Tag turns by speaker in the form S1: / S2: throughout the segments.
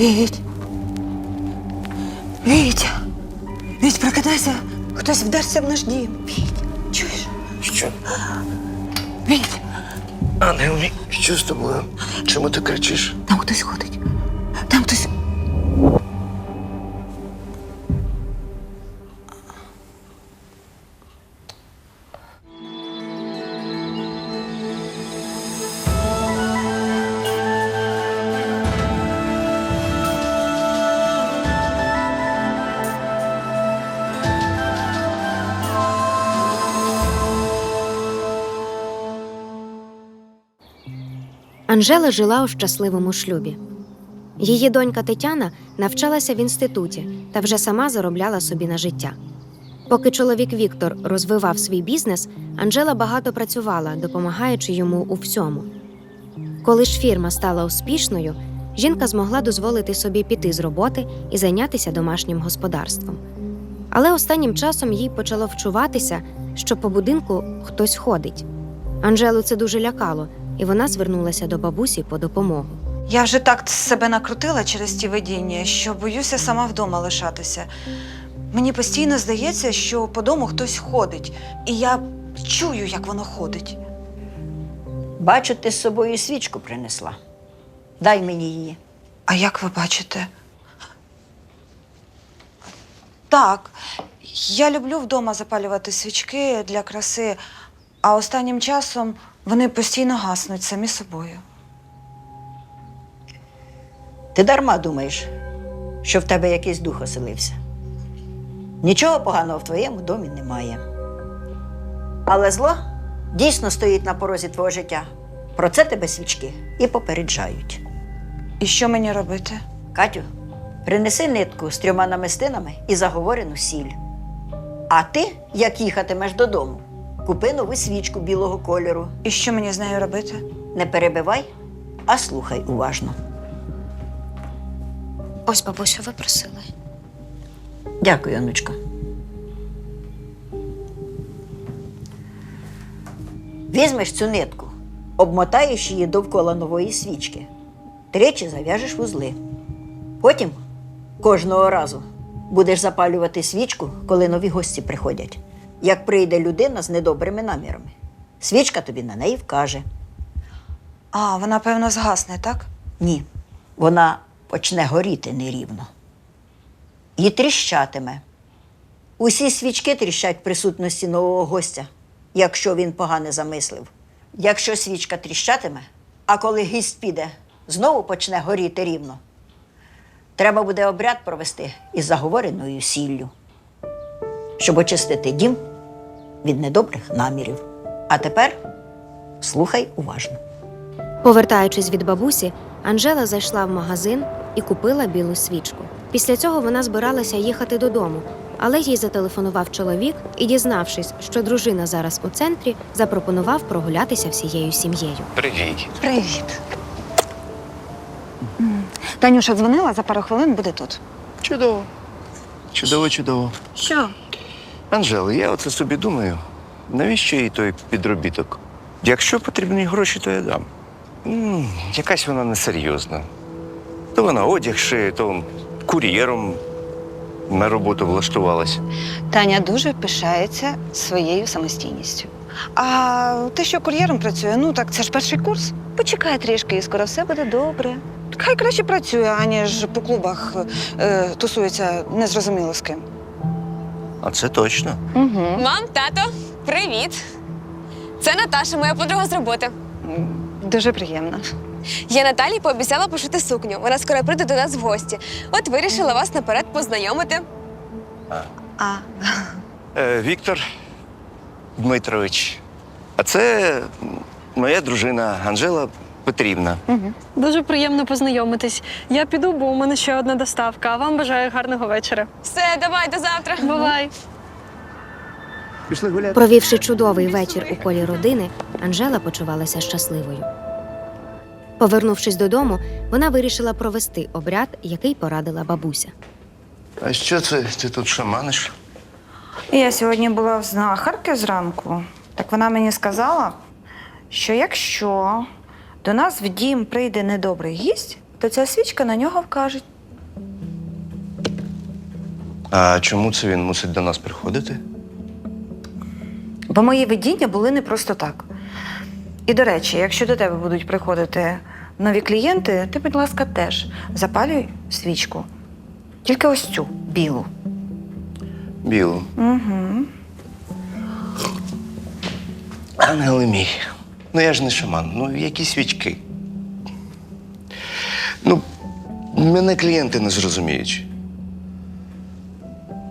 S1: Віть. Віть. Віть, прокидайся. Хтось вдасться в наш дім. Віть, чуєш?
S2: Що?
S1: Віть,
S2: Ангел мій, що з тобою? Чому ти кричиш?
S1: там хтось ходить.
S3: Анжела жила у щасливому шлюбі. Її донька Тетяна навчалася в інституті та вже сама заробляла собі на життя. Поки чоловік Віктор розвивав свій бізнес, Анжела багато працювала, допомагаючи йому у всьому. Коли ж фірма стала успішною, жінка змогла дозволити собі піти з роботи і зайнятися домашнім господарством. Але останнім часом їй почало вчуватися, що по будинку хтось ходить. Анжелу це дуже лякало, і вона звернулася до бабусі по допомогу.
S4: Я вже так себе накрутила через ті видіння, що боюся сама вдома лишатися. Мені постійно здається, що по дому хтось ходить, і я чую, як воно ходить.
S5: Бачу, ти з собою свічку принесла. Дай мені її.
S4: А як ви бачите? Так, я люблю вдома запалювати свічки для краси, а останнім часом вони постійно гаснуть самі собою.
S5: Ти дарма думаєш, що в тебе якийсь дух оселився. Нічого поганого в твоєму домі немає. Але зло дійсно стоїть на порозі твого життя. Про це тебе свічки і попереджають.
S4: І що мені робити?
S5: Катю, принеси нитку з трьома намистинами і заговорену сіль. А ти, як їхатимеш додому, купи нову свічку білого кольору.
S4: І що мені з нею робити?
S5: Не перебивай, а слухай уважно.
S3: Ось бабусю, ви просили.
S5: Дякую, онучка. Візьмеш цю нитку, обмотаєш її довкола нової свічки, тричі зав'яжеш вузли. Потім кожного разу будеш запалювати свічку, коли нові гості приходять. Як прийде людина з недобрими намірами, свічка тобі на неї вкаже.
S4: А, вона, певно, згасне, так?
S5: Ні, вона почне горіти нерівно. І тріщатиме. Усі свічки тріщать в присутності нового гостя, якщо він погане замислив. Якщо свічка тріщатиме, а коли гість піде, знову почне горіти рівно. Треба буде обряд провести із заговореною сіллю, щоб очистити дім від недобрих намірів. А тепер слухай уважно.
S3: Повертаючись від бабусі, Анжела зайшла в магазин і купила білу свічку. Після цього вона збиралася їхати додому, але їй зателефонував чоловік і, дізнавшись, що дружина зараз у центрі, запропонував прогулятися всією сім'єю.
S2: Привіт.
S4: Привіт. Танюша дзвонила, за пару хвилин буде тут.
S2: Чудово. Чудово, чудово.
S4: Що?
S2: Анжела, я оце собі думаю, навіщо їй той підробіток? Якщо потрібні гроші, то я дам. М, якась вона несерйозна. То вона одяг шиє, то кур'єром на роботу влаштувалась.
S4: Таня дуже пишається своєю самостійністю. А те, що кур'єром працює, ну так це ж перший курс. Почекай трішки, і скоро все буде добре. Хай краще працює, аніж по клубах е, тусується незрозуміло з ким.
S2: А це точно.
S4: Угу.
S6: Мам, тато, привіт! Це Наташа, моя подруга з роботи.
S4: Дуже приємно.
S6: Я Наталі пообіцяла пошити сукню. Вона скоро прийде до нас в гості. От вирішила вас наперед познайомити.
S4: А,
S2: Е, Віктор Дмитрович. А це м, моя дружина Анжела Петрівна.
S7: Дуже приємно познайомитись. Я піду, бо у мене ще одна доставка. А вам бажаю гарного вечора.
S6: Все, давай до завтра.
S7: Бувай!
S2: Пішли гуляти.
S3: Провівши чудовий вечір у колі родини, Анжела почувалася щасливою. Повернувшись додому, вона вирішила провести обряд, який порадила бабуся.
S2: А що це ти тут шаманиш?
S4: Я сьогодні була в знахарки зранку. Так вона мені сказала, що якщо до нас в дім прийде недобрий гість, то ця свічка на нього вкаже.
S2: А чому це він мусить до нас приходити?
S4: Бо мої видіння були не просто так. І до речі, якщо до тебе будуть приходити нові клієнти, ти, будь ласка, теж запалюй свічку. Тільки ось цю білу.
S2: Білу.
S4: Угу.
S2: Ангели мій. Ну я ж не шаман. Ну, які свічки. Ну, мене клієнти не зрозуміють.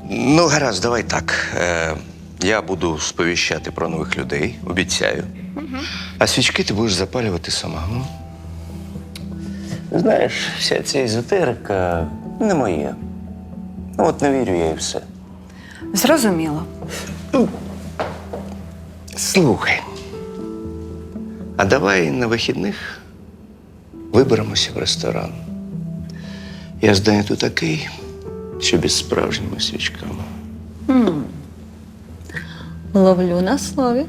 S2: Ну, гаразд, давай так. Е, я буду сповіщати про нових людей, обіцяю. А свічки ти будеш запалювати сама. Ну? Знаєш, вся ця езотерика не моє. Ну, от не вірю я і все.
S4: Зрозуміло.
S2: Слухай. А давай на вихідних виберемося в ресторан. Я з Дані тут такий, що без справжніми свічками.
S4: Ловлю на слові.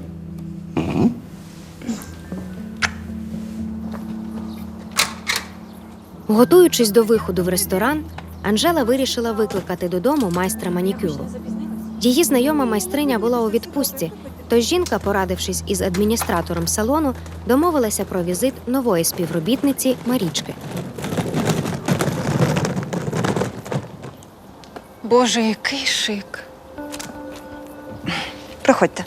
S3: Готуючись до виходу в ресторан, Анжела вирішила викликати додому майстра манікюру. Її знайома майстриня була у відпустці, тож жінка, порадившись із адміністратором салону, домовилася про візит нової співробітниці Марічки.
S7: Боже, який шик.
S4: Проходьте.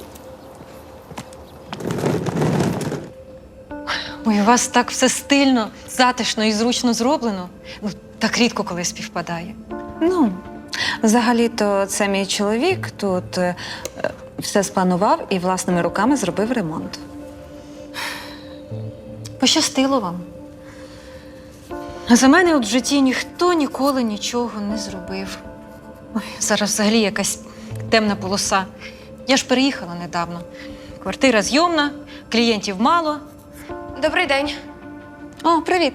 S8: Ой, у вас так все стильно, затишно і зручно зроблено. Ну, так рідко коли співпадає.
S4: Ну, взагалі-то це мій чоловік тут е, е, все спланував і власними руками зробив ремонт.
S8: Пощастило вам. А за мене от в житті ніхто ніколи нічого не зробив. Ой, зараз взагалі якась темна полоса. Я ж переїхала недавно. Квартира зйомна, клієнтів мало.
S6: Добрий день.
S8: О, привіт!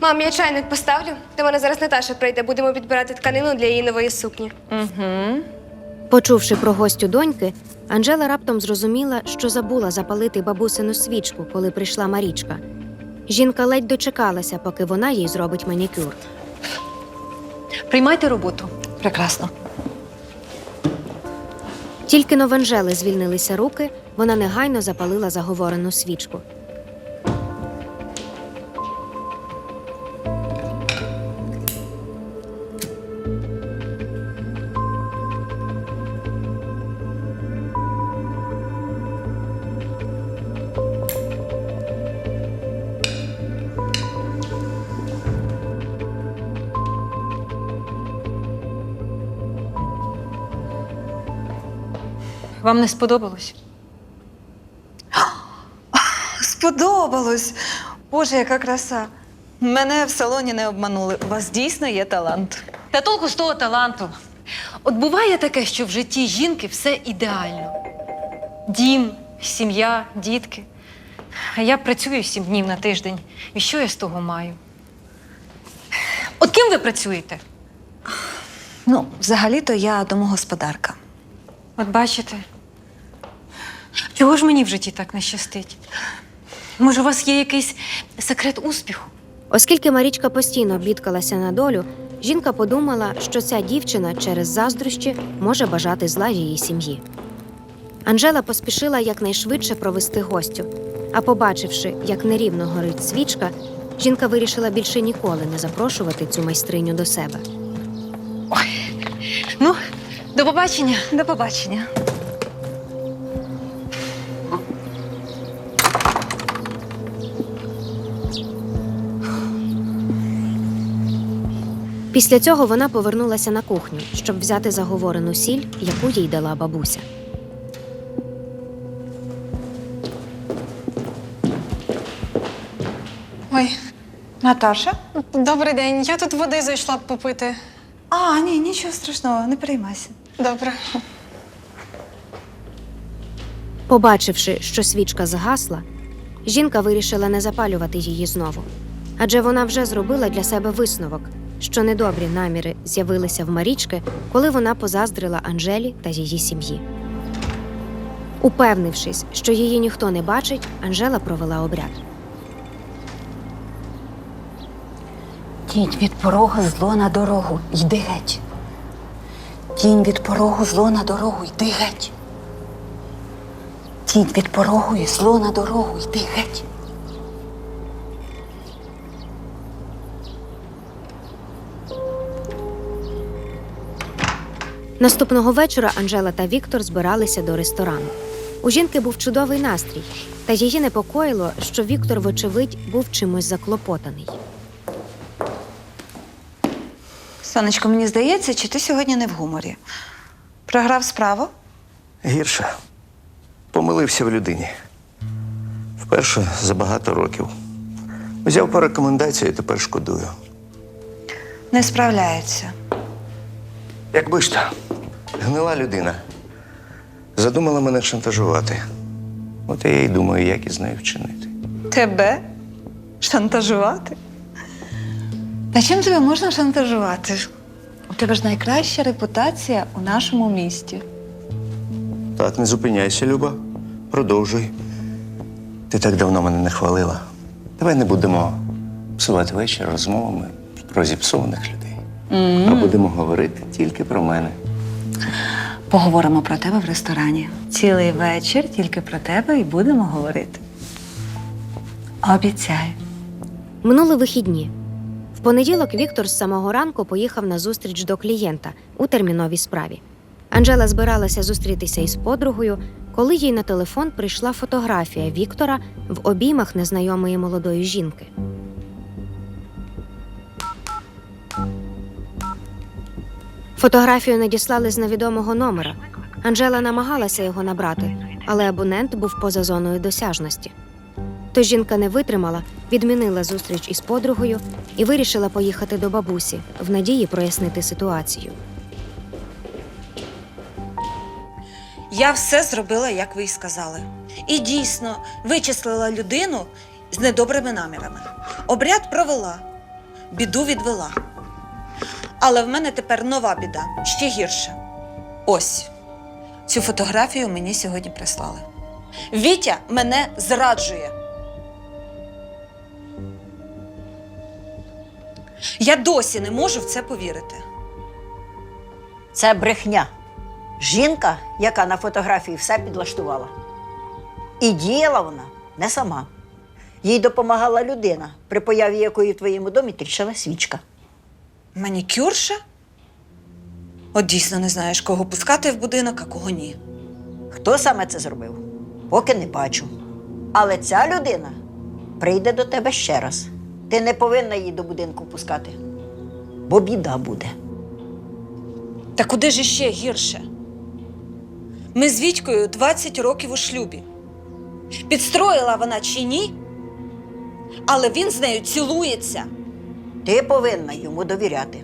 S6: Мам, я чайник поставлю. До мене зараз Наташа прийде. Будемо підбирати тканину для її нової сукні.
S8: Угу.
S3: Почувши про гостю доньки, Анжела раптом зрозуміла, що забула запалити бабусину свічку, коли прийшла Марічка. Жінка ледь дочекалася, поки вона їй зробить манікюр.
S8: Приймайте роботу.
S4: Прекрасно.
S3: Тільки но в Анжели звільнилися руки, вона негайно запалила заговорену свічку.
S8: Вам не сподобалось?
S4: Сподобалось. Боже, яка краса. Мене в салоні не обманули. У вас дійсно є талант.
S8: Та толку з того таланту. От буває таке, що в житті жінки все ідеально: дім, сім'я, дітки. А я працюю сім днів на тиждень. І що я з того маю? От ким ви працюєте?
S4: Ну, взагалі-то я домогосподарка.
S8: От бачите, чого ж мені в житті так не щастить? Може, у вас є якийсь секрет успіху?
S3: Оскільки Марічка постійно бідкалася на долю, жінка подумала, що ця дівчина через заздрощі може бажати зла її сім'ї. Анжела поспішила якнайшвидше провести гостю, а побачивши, як нерівно горить свічка, жінка вирішила більше ніколи не запрошувати цю майстриню до себе.
S8: Ну, до побачення.
S4: До побачення.
S3: Після цього вона повернулася на кухню, щоб взяти заговорену сіль, яку їй дала бабуся.
S7: Ой,
S4: Наташа?
S7: добрий день. Я тут води зайшла б попити.
S4: А, ні, нічого страшного, не переймайся.
S7: Добре.
S3: Побачивши, що свічка згасла, жінка вирішила не запалювати її знову, адже вона вже зробила для себе висновок, що недобрі наміри з'явилися в Марічки, коли вона позаздрила Анжелі та її сім'ї. Упевнившись, що її ніхто не бачить, Анжела провела обряд.
S1: Тінь від порогу зло на дорогу, йди геть. Тінь від порогу зло на дорогу, йди геть. Тінь від порогу і зло на дорогу, йди геть.
S3: Наступного вечора Анжела та Віктор збиралися до ресторану. У жінки був чудовий настрій, та її непокоїло, що Віктор, вочевидь, був чимось заклопотаний.
S4: Сонечко, мені здається, чи ти сьогодні не в гуморі? Програв справу?
S2: Гірше. Помилився в людині. Вперше за багато років. Взяв по рекомендації, тепер шкодую.
S4: Не справляється.
S2: Якби ж то, гнила людина. Задумала мене шантажувати. От я й думаю, як із нею вчинити.
S4: Тебе? Шантажувати? Та чим тебе можна шантажувати? У тебе ж найкраща репутація у нашому місті.
S2: Так, не зупиняйся, Люба. Продовжуй. Ти так давно мене не хвалила. Давай не будемо псувати вечір розмовами про зіпсованих людей. А будемо говорити тільки про мене.
S4: Поговоримо про тебе в ресторані. Цілий вечір тільки про тебе і будемо говорити. Обіцяю.
S3: Минули вихідні. В понеділок Віктор з самого ранку поїхав на зустріч до клієнта у терміновій справі. Анжела збиралася зустрітися із подругою, коли їй на телефон прийшла фотографія Віктора в обіймах незнайомої молодої жінки. Фотографію надіслали з невідомого номера. Анжела намагалася його набрати, але абонент був поза зоною досяжності. Тож жінка не витримала, відмінила зустріч із подругою і вирішила поїхати до бабусі в надії прояснити ситуацію.
S9: Я все зробила, як ви й сказали. І дійсно вичислила людину з недобрими намірами. Обряд провела, біду відвела. Але в мене тепер нова біда, ще гірша. Ось цю фотографію мені сьогодні прислали. Вітя мене зраджує. Я досі не можу в це повірити.
S5: Це брехня. Жінка, яка на фотографії все підлаштувала. І діяла вона не сама. Їй допомагала людина, при появі якої в твоєму домі тріщала свічка.
S9: Манікюрша? От дійсно не знаєш, кого пускати в будинок, а кого ні.
S5: Хто саме це зробив? Поки не бачу. Але ця людина прийде до тебе ще раз. Ти не повинна її до будинку пускати, бо біда буде.
S9: Та куди ж іще гірше? Ми з Вітькою 20 років у шлюбі. Підстроїла вона чи ні, але він з нею цілується.
S5: Ти повинна йому довіряти.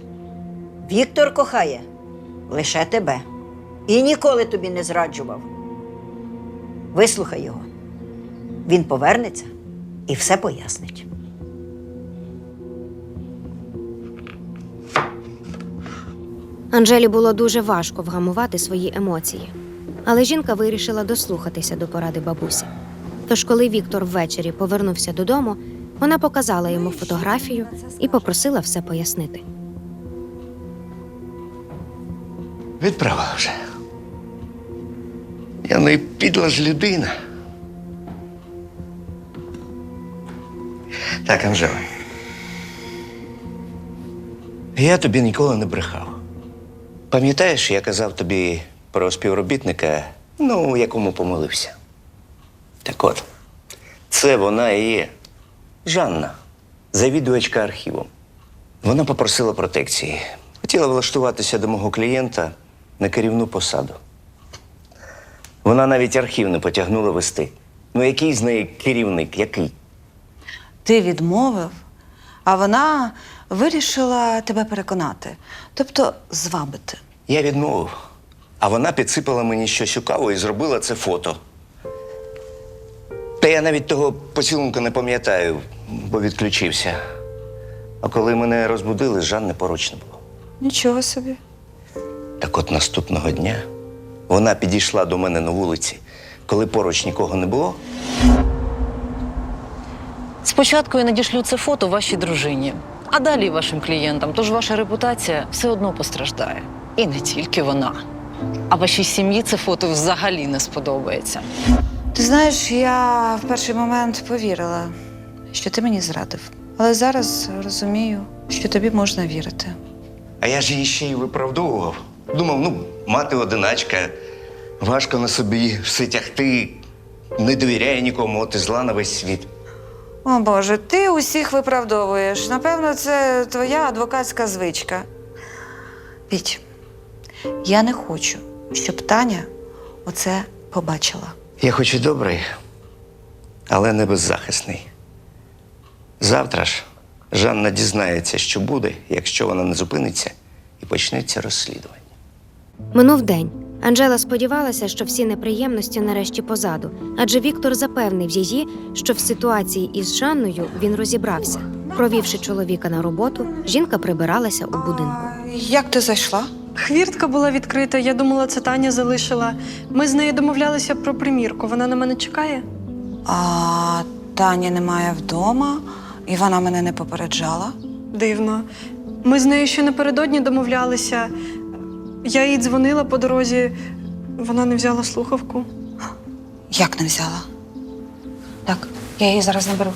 S5: Віктор кохає лише тебе і ніколи тобі не зраджував. Вислухай його. Він повернеться і все пояснить.
S3: Анжелі було дуже важко вгамувати свої емоції, але жінка вирішила дослухатися до поради бабусі. Тож, коли Віктор ввечері повернувся додому, вона показала йому фотографію і попросила все пояснити.
S2: Відправила вже. Я не підла ж людина. Так, Анжела. Я тобі ніколи не брехав. Пам'ятаєш, я казав тобі про співробітника, ну, якому помилився. Так от, це вона і є. Жанна, завідувачка архівом. Вона попросила протекції. Хотіла влаштуватися до мого клієнта на керівну посаду. Вона навіть архів не потягнула вести. Ну, який з неї керівник? Який?
S4: Ти відмовив, а вона вирішила тебе переконати, тобто звабити.
S2: Я відмовив. А вона підсипала мені щось у каву і зробила це фото. Та я навіть того поцілунку не пам'ятаю, бо відключився. А коли мене розбудили, Жанни поруч не було.
S4: Нічого собі.
S2: Так от наступного дня вона підійшла до мене на вулиці, коли поруч нікого не було.
S10: Спочатку я надішлю це фото вашій дружині, а далі вашим клієнтам. Тож ваша репутація все одно постраждає. І не тільки вона. А вашій сім'ї це фото взагалі не сподобається.
S4: Ти знаєш, я в перший момент повірила, що ти мені зрадив. Але зараз розумію, що тобі можна вірити.
S2: А я ж її ще й виправдовував. Думав, ну, мати одиначка, важко на собі все тягти, не довіряє нікому, от і зла на весь світ.
S4: О Боже, ти усіх виправдовуєш. Напевно, це твоя адвокатська звичка. Піть, я не хочу, щоб Таня оце побачила.
S2: Я хоч і добрий, але не беззахисний. Завтра ж Жанна дізнається, що буде, якщо вона не зупиниться і почнеться розслідування.
S3: Минув день. Анжела сподівалася, що всі неприємності нарешті позаду, адже Віктор запевнив її, що в ситуації із Жанною він розібрався. Провівши чоловіка на роботу, жінка прибиралася у будинку.
S4: Як ти зайшла?
S7: Хвіртка була відкрита, я думала, це Таня залишила. Ми з нею домовлялися про примірку. Вона на мене чекає.
S4: А Тані немає вдома, і вона мене не попереджала.
S7: Дивно. Ми з нею ще напередодні домовлялися. Я їй дзвонила по дорозі, вона не взяла слухавку.
S4: Як не взяла? Так, я її зараз наберу.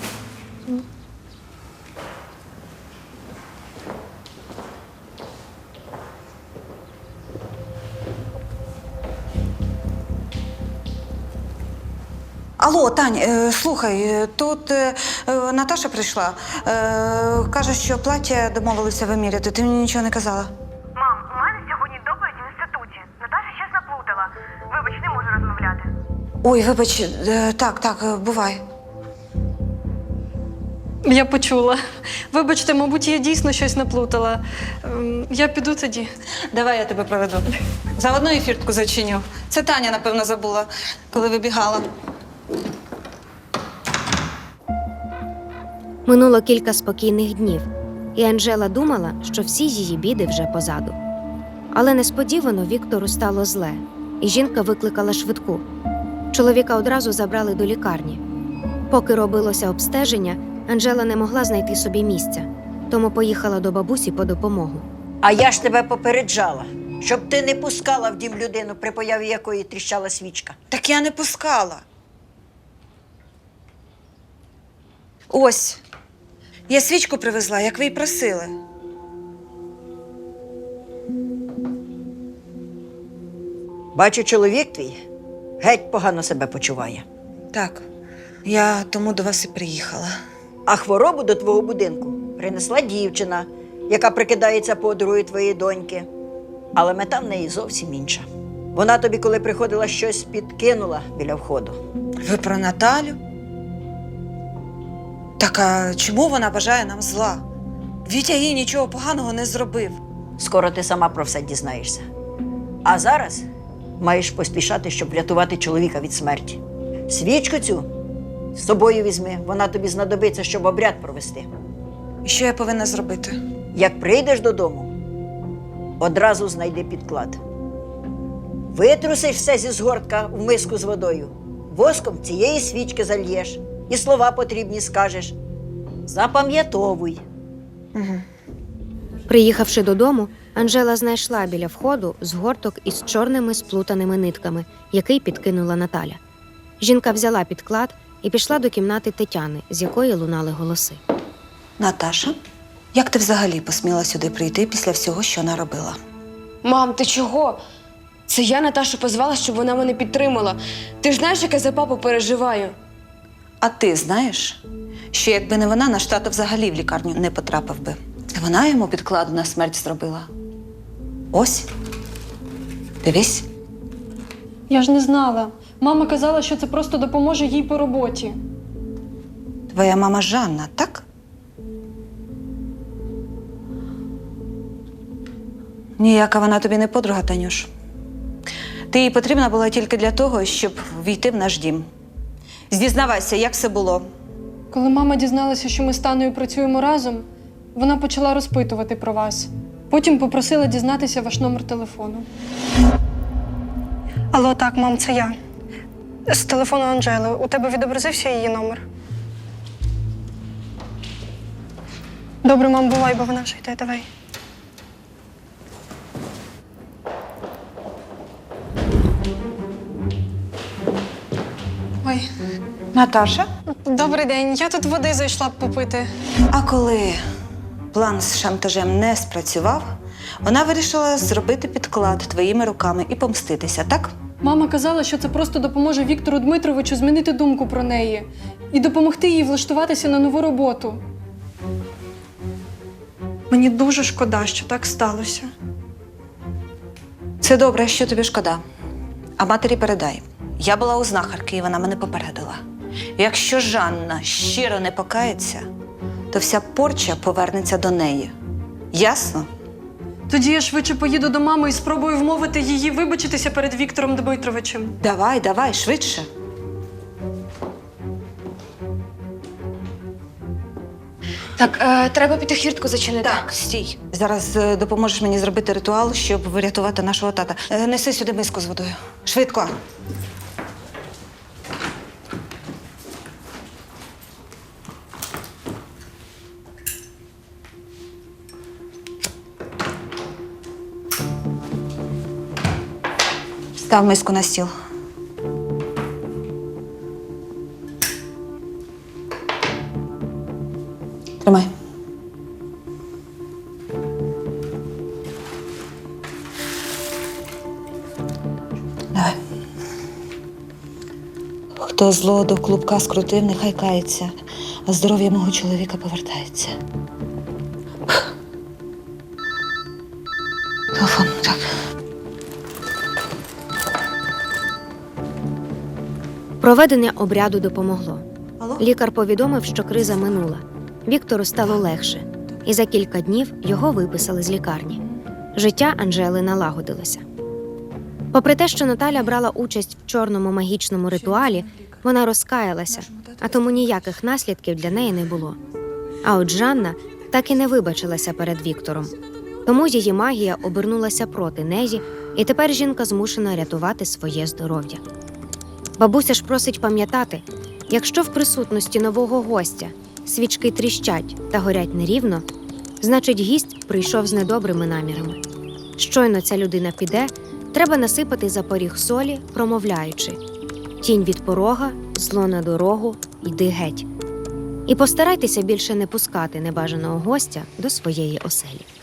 S4: Алло, Тань, е, слухай, е, тут е, е, Наташа прийшла. Е, каже, що плаття домовилися виміряти. Ти мені нічого не казала.
S11: Мам, у мене сьогодні доповідь в інституті. Наташа щось наплутала. Вибач, не можу розмовляти.
S4: Ой, вибач, е, так, так, е, бувай.
S7: Я почула. Вибачте, мабуть, я дійсно щось наплутала. Ем, Я піду тоді.
S4: Давай я тебе проведу. Заодно і фіртку зачиню. Це Таня, напевно, забула, коли вибігала.
S3: Минуло кілька спокійних днів, і Анжела думала, що всі її біди вже позаду. Але несподівано Віктору стало зле, і жінка викликала швидку. Чоловіка одразу забрали до лікарні. Поки робилося обстеження, Анжела не могла знайти собі місця, тому поїхала до бабусі по допомогу.
S5: А я ж тебе попереджала, щоб ти не пускала в дім людину, при появі якої тріщала свічка.
S4: Так я не пускала. Ось. Я свічку привезла, як ви й просили.
S5: Бачу, чоловік твій геть погано себе почуває.
S4: Так, я тому до вас і приїхала.
S5: А хворобу до твого будинку принесла дівчина, яка прикидається подругою твоєї доньки. Але мета в неї зовсім інша. Вона тобі, коли приходила, щось підкинула біля входу.
S4: Ви про Наталю? Так а чому вона бажає нам зла? Вітя їй нічого поганого не зробив.
S5: Скоро ти сама про все дізнаєшся. А зараз маєш поспішати, щоб врятувати чоловіка від смерті. Свічку цю з собою візьми, вона тобі знадобиться, щоб обряд провести.
S4: І що я повинна зробити?
S5: Як прийдеш додому, одразу знайди підклад. Витрусиш все зі згортка в миску з водою, воском цієї свічки зальєш і слова потрібні скажеш. Запам'ятовуй.
S3: Приїхавши додому, Анжела знайшла біля входу згорток із чорними сплутаними нитками, який підкинула Наталя. Жінка взяла підклад і пішла до кімнати Тетяни, з якої лунали голоси.
S4: Наташа, як ти взагалі посміла сюди прийти після всього, що наробила?
S6: Мам, ти чого? Це я Наташу позвала, щоб вона мене підтримала. Ти ж знаєш, як я за папу переживаю.
S4: А ти знаєш, що якби не вона, наш тато взагалі в лікарню не потрапив би. Вона йому підкладу на смерть зробила. Ось. Дивись.
S7: Я ж не знала. Мама казала, що це просто допоможе їй по роботі.
S4: Твоя мама Жанна, так? Ніяка вона тобі не подруга, Танюш. Ти їй потрібна була тільки для того, щоб війти в наш дім. Зізнавайся, як все було.
S7: Коли мама дізналася, що ми з Таною працюємо разом, вона почала розпитувати про вас. Потім попросила дізнатися ваш номер телефону. Алло, так, мам, це я. З телефону Анжели. У тебе відобразився її номер? Добре, мам, бувай, бо вона вже йде, давай.
S4: Наташа?
S7: добрий день. Я тут води зайшла б попити.
S4: А коли план з шантажем не спрацював, вона вирішила зробити підклад твоїми руками і помститися, так?
S7: Мама казала, що це просто допоможе Віктору Дмитровичу змінити думку про неї і допомогти їй влаштуватися на нову роботу. Мені дуже шкода, що так сталося.
S4: Це добре, що тобі шкода. А матері передай. Я була у знахарки, і вона мене попередила. Якщо Жанна щиро не покається, то вся порча повернеться до неї. Ясно?
S7: Тоді я швидше поїду до мами і спробую вмовити її вибачитися перед Віктором Дмитровичем.
S4: Давай, давай, швидше.
S6: Так, е, треба піти хвіртку зачинити.
S4: Так, стій. Зараз е, допоможеш мені зробити ритуал, щоб врятувати нашого тата. Е, неси сюди миску з водою. Швидко. Став миску на стіл. Тримай. Давай. Хто зло до клубка скрутив, нехай кається, а здоров'я мого чоловіка повертається.
S3: Проведення обряду допомогло. Лікар повідомив, що криза минула. Віктору стало легше, і за кілька днів його виписали з лікарні. Життя Анжели налагодилося. Попри те, що Наталя брала участь в чорному магічному ритуалі, вона розкаялася, а тому ніяких наслідків для неї не було. А от Жанна так і не вибачилася перед Віктором. Тому її магія обернулася проти неї, і тепер жінка змушена рятувати своє здоров'я. Бабуся ж просить пам'ятати, якщо в присутності нового гостя свічки тріщать та горять нерівно, значить гість прийшов з недобрими намірами. Щойно ця людина піде, треба насипати за поріг солі, промовляючи: тінь від порога, зло на дорогу, йди геть. І постарайтеся більше не пускати небажаного гостя до своєї оселі.